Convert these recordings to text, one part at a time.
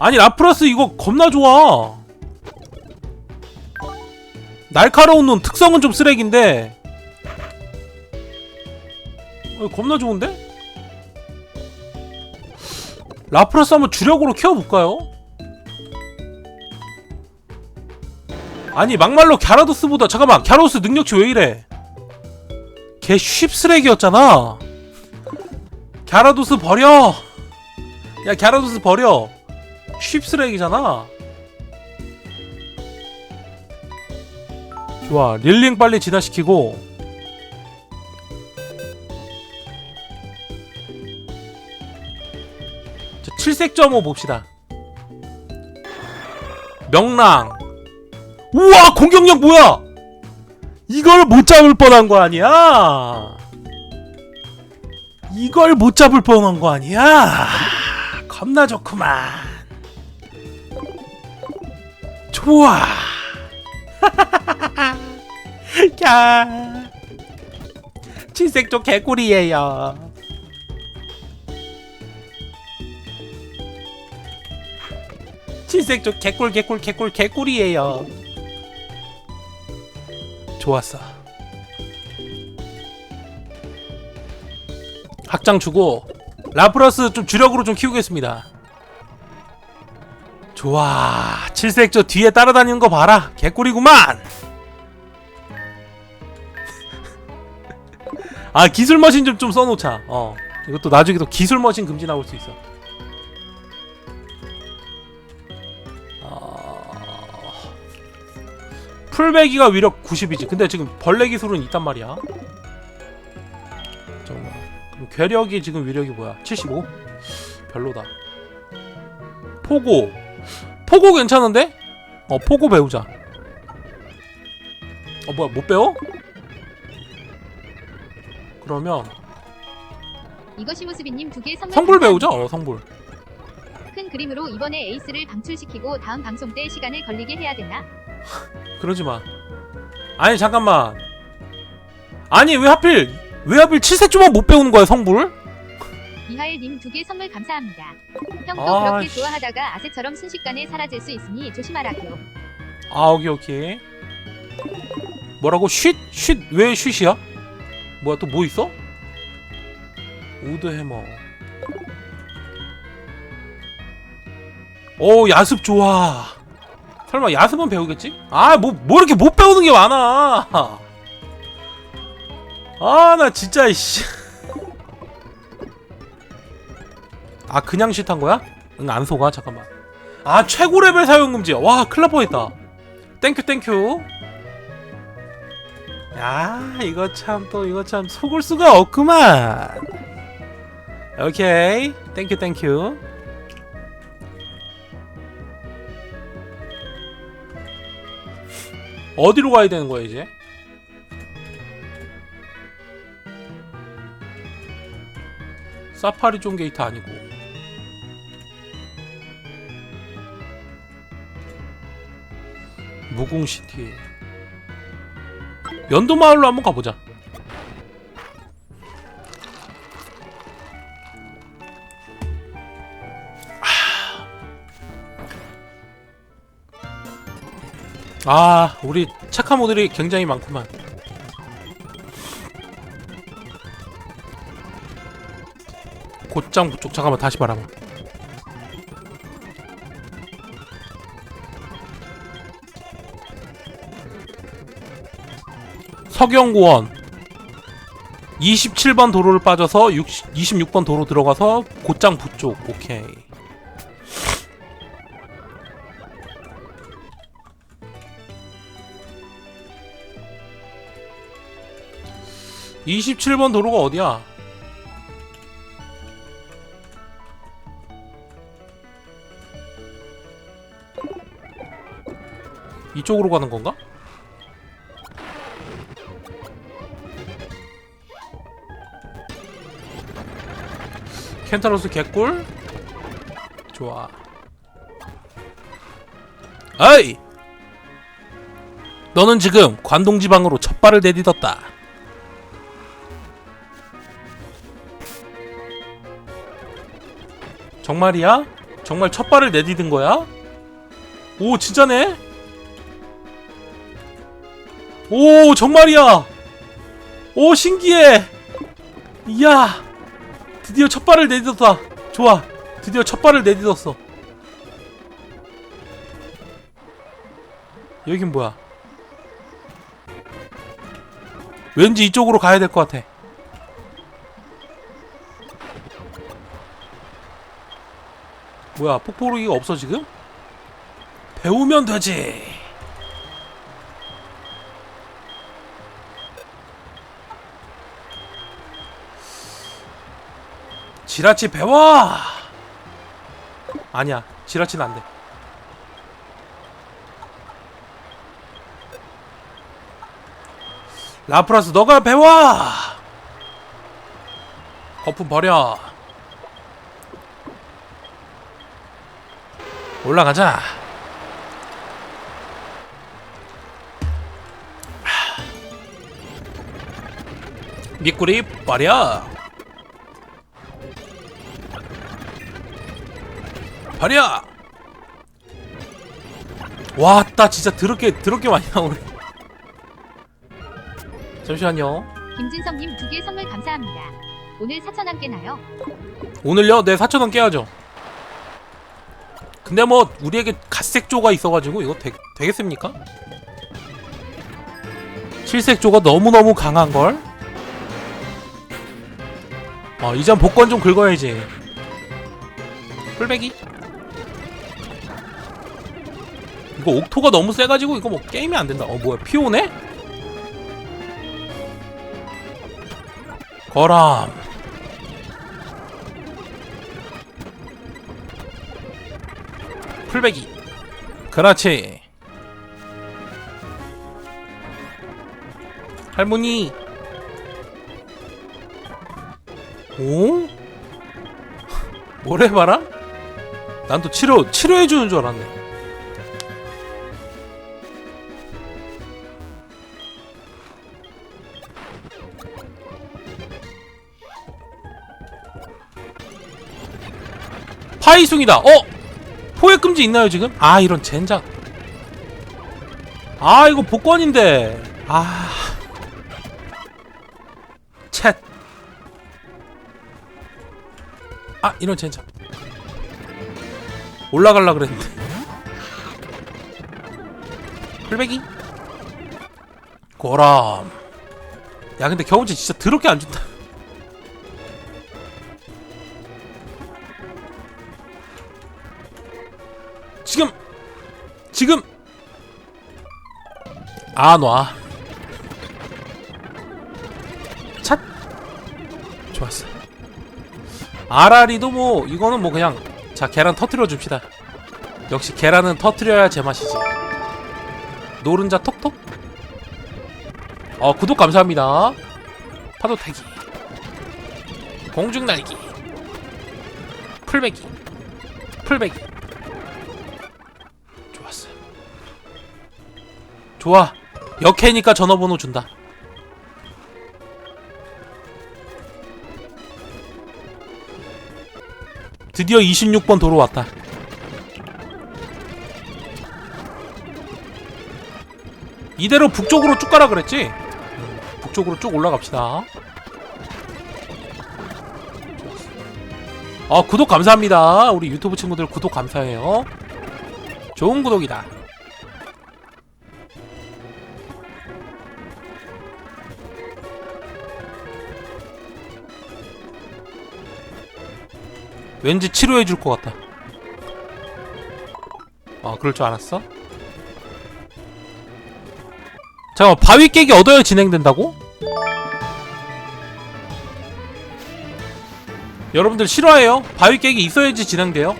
아니 라프라스 이거 겁나 좋아. 날카로운 눈 특성은 좀 쓰레기인데. 어, 겁나 좋은데? 라프라스 한번 주력으로 키워볼까요? 아니 막말로 갸라도스보다 잠깐만 갸라도스 능력치 왜 이래? 걔 쉽쓰레기였잖아. 갸라도스 버려! 야 갸라도스 버려 쉽쓰레기잖아. 좋아 릴링 빨리 진화시키고. 자, 7색점오 봅시다. 명랑. 우와 공격력 뭐야? 이걸 못 잡을 뻔한 거 아니야? 이걸 못 잡을 뻔한 거 아니야? 겁나 좋구만 좋아. 야 칠색조 개꿀이에요. 칠색조 개꿀 개꿀 개꿀 개꿀이에요. 좋았어. 확장 주고 라프라스 좀 주력으로 좀 키우겠습니다 좋아 칠색조 뒤에 따라다니는 거 봐라. 개꿀이구만. 아 기술 머신 좀 좀 써놓자. 어 이것도 나중에 또 기술 머신 금지 나올 수 있어. 어... 풀배기가 위력 90이지. 근데 지금 벌레 기술은 있단 말이야. 잠깐만. 그럼 괴력이 지금 위력이 뭐야? 75? 별로다. 포고 포고 괜찮은데? 어 포고 배우자 어 뭐야 못 배워? 그러면 이것이 모습이님 두개 선물 성불 배우자. 어 성불 큰 그림으로 이번에 에이스를 방출시키고 다음 방송 때 시간을 걸리게 해야 되나? 그러지 마. 아니 잠깐만. 아니 왜 하필 왜 하필 칠색조만 못 배우는 거야 성불? 미하엘님 두 개 선물 감사합니다. 형도 아, 그렇게 씨. 좋아하다가 아세처럼 순식간에 사라질 수 있으니 조심하라고. 아 오케이 오케이. 뭐라고 쉿? 쉿? 왜 쉿이야? 뭐야 또 뭐 있어? 우드 해머. 오 야습 좋아. 설마 야습은 배우겠지? 아 뭐 뭐 이렇게 못 배우는 게 많아. 아 나 진짜 이씨. 아 그냥 쉿한 거야? 응안 속아 잠깐만. 아 최고 레벨 사용 금지. 와 큰일 날 뻔했다. 땡큐 땡큐. 야 이거 참 또 이거 참 속을 수가 없구만. 오케이 땡큐 땡큐. 어디로 가야 되는 거야 이제? 사파리 존 게이트 아니고 무궁시티 연도 마을로 한번 가보자. 아, 우리 착한 모들이 굉장히 많구만. 곧장 부쪽 잠깐만 다시 말하봐. 서경고원. 27번 도로를 빠져서 60, 26번 도로 들어가서 곧장 북쪽. 오케이. (27번) 도로가 어디야? 이쪽으로 가는 건가? 켄타로스 개꿀? 좋아. 어이! 너는 지금 관동지방으로 첫 발을 내딛었다. 정말이야? 정말 첫 발을 내디딘 거야? 오 진짜네? 오 정말이야! 오 신기해! 이야 드디어 첫 발을 내딛었다. 좋아. 드디어 첫 발을 내딛었어. 여긴 뭐야? 왠지 이쪽으로 가야 될 것 같아. 뭐야 폭포르기가 없어 지금? 배우면 되지 지라치 배워! 아니야 지라치는 안 돼. 라프라스 너가 배워! 거품 버려. 올라가자. 미꾸리 버려 버려 와따 진짜 더럽게 더럽게 많이 나오네 잠시만요 김진성님 두 개 선물 감사합니다. 오늘 4천원 깨나요? 오늘요? 네 4천원 깨야죠 근데 뭐 우리에게 갓색조가 있어가지고 이거 되, 되겠습니까? 실색조가 너무너무 강한걸? 어 이젠 복권 좀 긁어야지 풀베기 이거 옥토가 너무 세가지고 이거 뭐 게임이 안 된다 어 뭐야 피오네? 거람 풀베기 그렇지 할머니 오? 뭐래 봐라? 난 또 치료 치료해 주는 줄 알았네 파이숭이다. 어? 포획 금지 있나요 지금? 아 이런 젠장. 아 이거 복권인데. 아. 챗. 아 이런 젠장. 올라갈라 그랬는데. 풀베기 고람. 야 근데 경험치 진짜 더럽게 안 준다 지금 안 와. 찻. 좋았어. 아라리도 뭐 이거는 뭐 그냥 자 계란 터트려 줍시다. 역시 계란은 터트려야 제맛이지. 노른자 톡톡. 어 구독 감사합니다. 파도 타기. 공중 날기. 풀베기 풀베기 좋아. 역해니까 전화번호 준다. 드디어 26번 도로 왔다. 이대로 북쪽으로 쭉 가라 그랬지? 음, 북쪽으로 쭉 올라갑시다. 어 구독 감사합니다. 우리 유튜브 친구들 구독 감사해요. 좋은 구독이다 왠지 치료해 줄 것 같다. 아, 그럴 줄 알았어? 잠깐 바위 깨기 얻어야 진행된다고? 여러분들 싫어해요? 바위 깨기 있어야지 진행돼요?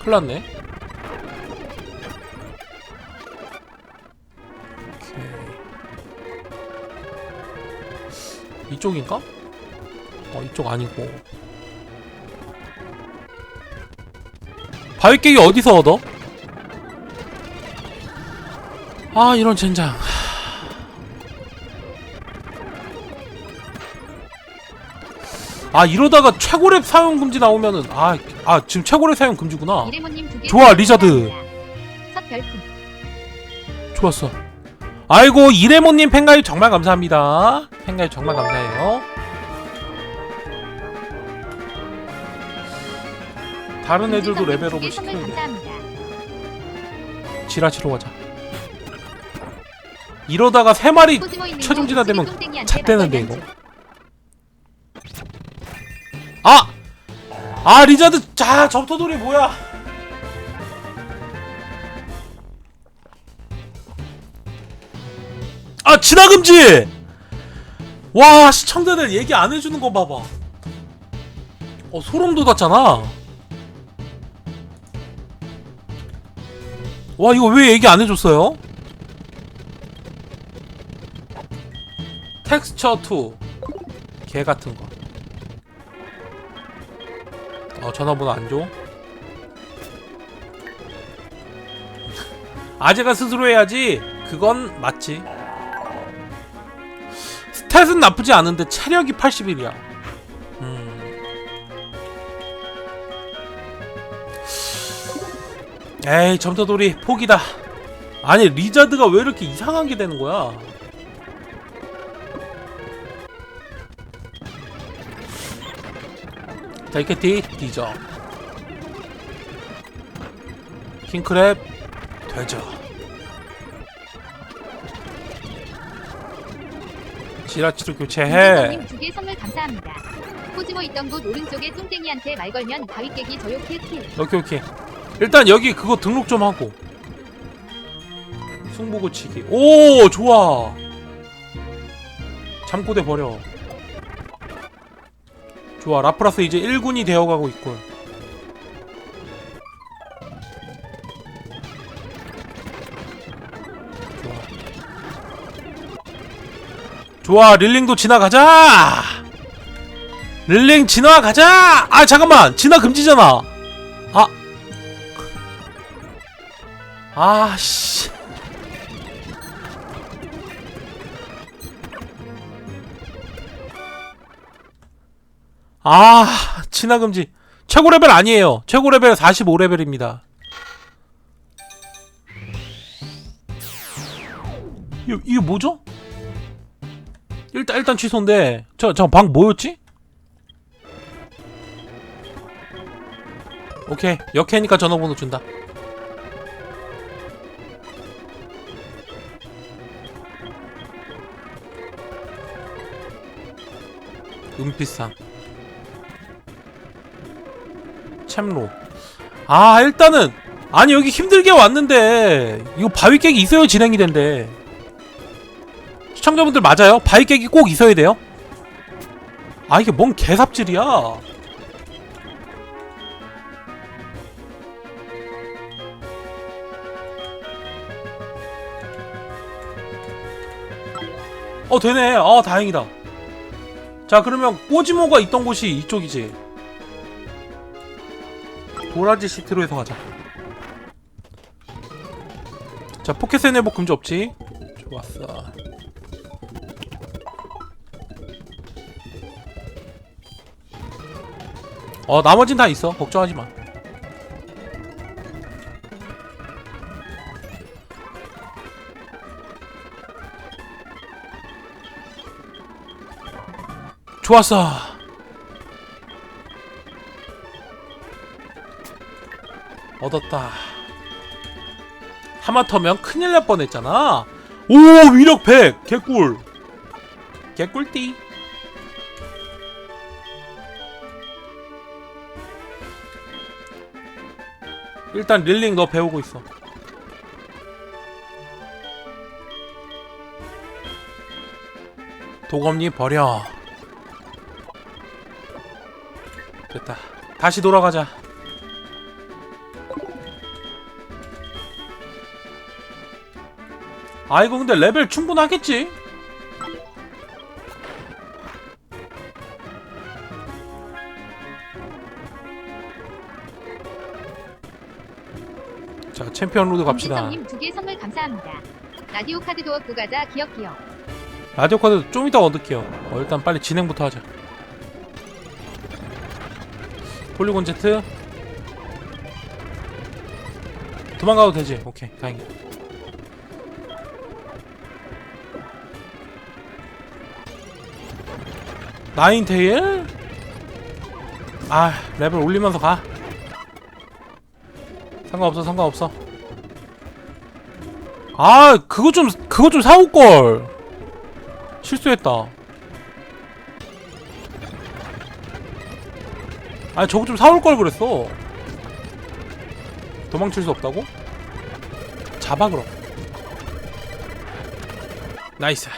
큰일 났네. 오케이. 이쪽인가? 어 이쪽 아니고. 바위 깨기 어디서 얻어? 아 이런 젠장. 아 이러다가 최고랩 사용 금지 나오면은 아, 아 지금 최고랩 사용 금지구나. 좋아, 리자드. 좋았어. 아이고 이레모님 팬가입 정말 감사합니다. 팬가입 정말 감사해요 다른 애들도 레벨업을 시켜야 돼. 지라치로 가자. 이러다가 세 마리 코지모이님 최종 진화 되면 잣대는데, 이거. 아! 아! 리자드 자 접토돌이 뭐야? 아 진화금지! 와 시청자들 얘기 안 해주는 거 봐봐. 어 소름 돋았잖아 와 이거 왜 얘기 안 해줬어요? 텍스처 2 개 같은 거. 어 전화번호 안 줘? 아재가 스스로 해야지. 그건 맞지. 스탯은 나쁘지 않은데 체력이 81이야. 에이 점토돌이 포기다. 아니 리자드가 왜 이렇게 이상한 게 되는 거야? 데이케티 뒤져 킹크랩 되죠 지라치로 교체해 두개 선물 감사합니다. 코지모 있던 곳 오른쪽에 똥땡이한테 말 걸면 바위 깨기 저요 킬킬. 오케이 오케이 일단 여기 그거 등록 좀 하고. 승부 고치기. 오 좋아. 잠꼬대 버려. 좋아 라프라스 이제 1군이 되어가고 있군. 좋아. 좋아 릴링도 지나가자! 릴링 지나가자! 아 잠깐만. 지나 금지잖아 아 아씨. 아 진화 금지. 최고 레벨 아니에요. 최고 레벨 45레벨입니다. 이거, 이게 뭐죠? 일단 일단 취소인데 저저방 뭐였지? 오케이. 역해니까 전화번호 준다 은빛상. 참로. 아 일단은 아니 여기 힘들게 왔는데 이거 바위 깨기 있어야 진행이 된대. 시청자분들 맞아요? 바위 깨기 꼭 있어야 돼요? 아 이게 뭔 개삽질이야? 어 되네. 아 다행이다 자 그러면 꼬지모가 있던 곳이 이쪽이지. 도라지 시티로 해서 가자. 자 포켓센 회복 금지 없지? 좋았어. 어 나머진 다 있어. 걱정하지 마 좋았어. 얻었다. 하마터면 큰일 날 뻔했잖아. 오 위력 100 개꿀. 개꿀띠. 일단 릴링 너 배우고 있어. 도검니 버려 됐다 다시 돌아가자 아 이거 근데 레벨 충분하겠지? 자 챔피언 로드 갑시다 두개 선물 감사합니다. 라디오 카드 도어 구가자 기억 기억. 라디오 카드 좀 이따 얻을게요 어, 일단 빨리 진행부터 하자 폴리곤 제트 도망가도 되지? 오케이 다행이다 나인테일? 아 레벨 올리면서 가. 상관없어 상관없어. 아 그거 좀 그거 좀 사올걸. 실수했다 아 저거 좀 사올 걸 그랬어. 도망칠 수 없다고? 잡아 그럼. 나이스.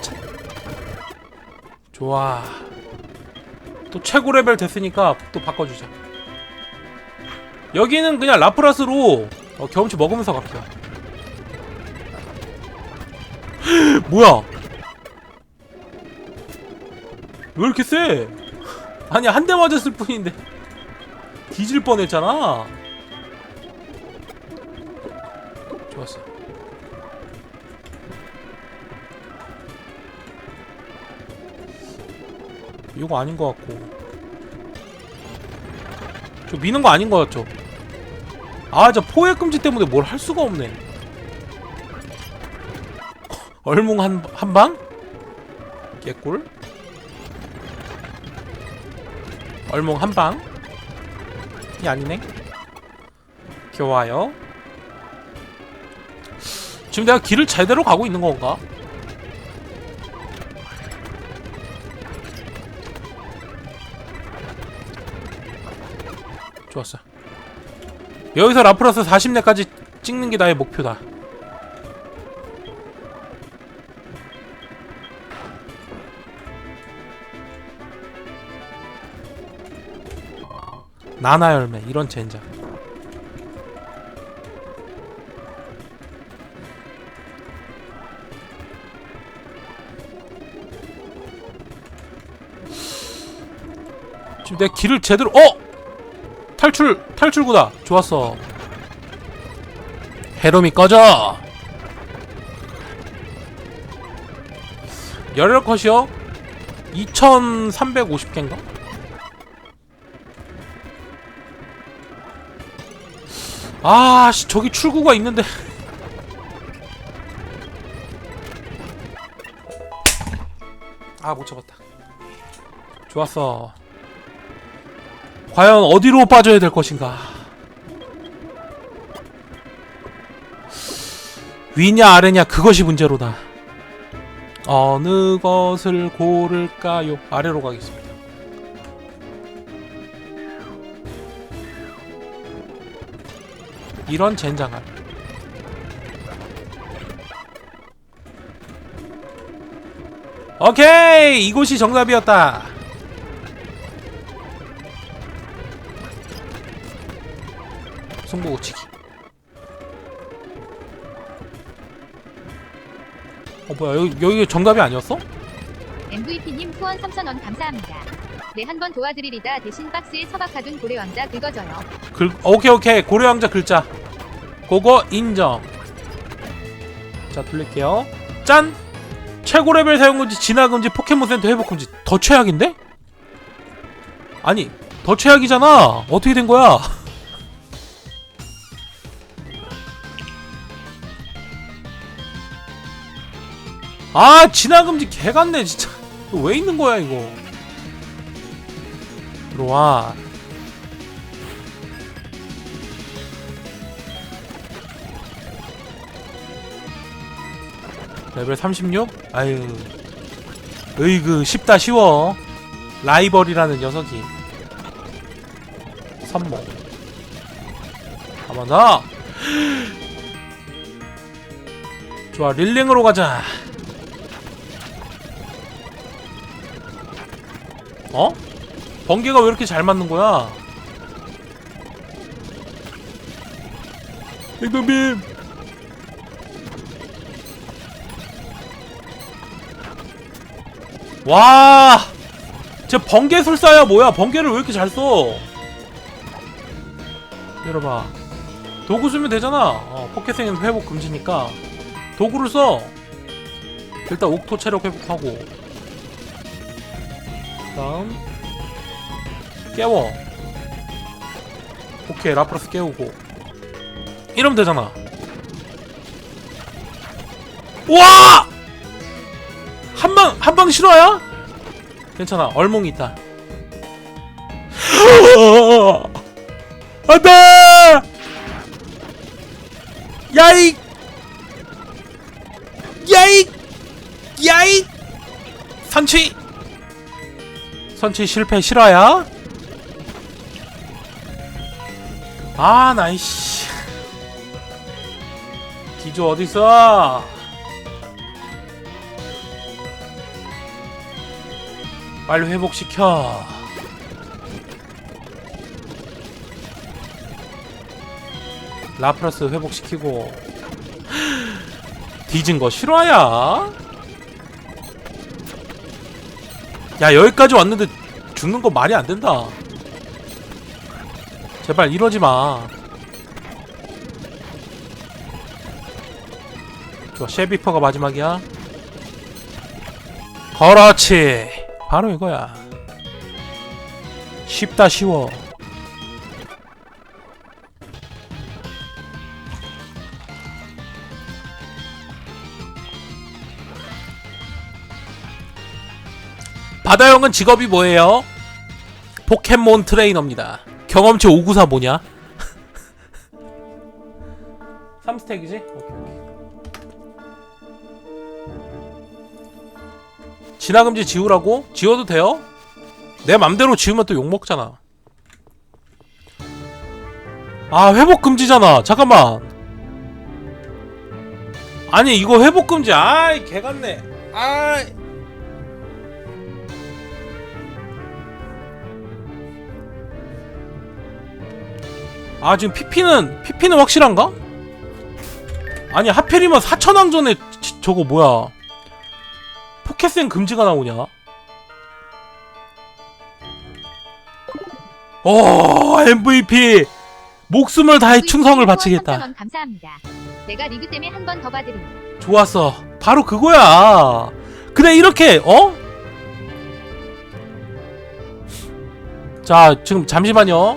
차. 좋아. 또 최고 레벨 됐으니까 또 바꿔주자. 여기는 그냥 라프라스로 어, 경험치 먹으면서 갈게요 뭐야 왜 이렇게 세? 아니 한 대 맞았을 뿐인데 뒤질 뻔했잖아 좋았어 이거 아닌 것 같고 저 미는 거 아닌 것 같죠? 아, 저 포획 금지 때문에 뭘 할 수가 없네. 얼뭉 한, 한 방? 개꿀. 얼뭉 한 방. 이 아니네. 좋아요. 지금 내가 길을 제대로 가고 있는 건가? 좋았어. 여기서 라프라스 40렙까지 찍는 게 나의 목표다. 나나 열매 이런 젠장. 지금 내가 길을 제대로 어? 탈출 탈출구다. 좋았어. 헤롬이 꺼져! 열혈 컷이요? 2350개인가 아 씨 저기 출구가 있는데 아 못 잡았다 좋았어 과연 어디로 빠져야 될 것인가? 위냐 아래냐 그것이 문제로다. 어느 것을 고를까요? 아래로 가겠습니다. 이런 젠장할. 오케이 이곳이 정답이었다. 승부 치기. 어 뭐야 여기 여기 정답이 아니었어? MVP님 후원 3,000원 감사합니다. 네, 한 번 도와드리리다 대신 박스에 처박아둔 고래왕자 긁어줘요. 글 오케이 오케이 고려왕자 글자. 그거 인정. 자 돌릴게요. 짠. 최고 레벨 사용 금지, 진화 금지, 포켓몬 센터 회복 금지. 더 최악인데? 아니 더 최악이잖아. 어떻게 된 거야? 아 진화 금지 개 같네 진짜. 왜 있는 거야 이거? 들어와. 레벨 36? 아유 으이그 쉽다 쉬워 라이벌이라는 녀석이 선모 가만 더 좋아 릴링으로 가자 어? 번개가 왜 이렇게 잘 맞는 거야? 행동빔 와, 쟤 번개술사야 뭐야? 번개를 왜 이렇게 잘 써? 열어봐. 도구 쓰면 되잖아. 어, 포켓생은 회복 금지니까 도구를 써. 일단 옥토 체력 회복하고 다음 깨워. 오케이 라프라스 깨우고. 이러면 되잖아. 와! 한방 한 방 실화야? 괜찮아 얼몽이 있다. 안돼! 야이 야이 야이 선취! 선취 실패 실화야? 아 나이씨 기조 어딨어 빨리 회복시켜 라프라스 회복시키고 뒤진 거 실화야? 야 여기까지 왔는데 죽는 거 말이 안 된다. 제발 이러지 마. 좋아 쉐비퍼가 마지막이야. 그렇지. 바로 이거야. 쉽다 쉬워. 바다형은 직업이 뭐예요? 포켓몬 트레이너입니다. 경험치 594 뭐냐? 3스택이지? 오케이, 오케이. 진화금지 지우라고? 지워도 돼요? 내 맘대로 지우면 또 욕먹잖아. 아, 회복금지잖아. 잠깐만. 아니, 이거 회복금지. 아이, 개같네. 아이. 아 지금 PP는 PP는 확실한가? 아니 하필이면 사천왕 전에 지- 저거 뭐야 포켓생 금지가 나오냐? 오 MVP 목숨을 다해 충성을 바치겠다 원 감사합니다. 내가 리그 때문에 한 번 더 봐드림. 좋았어 바로 그거야 그래 이렇게 어? 자 지금 잠시만요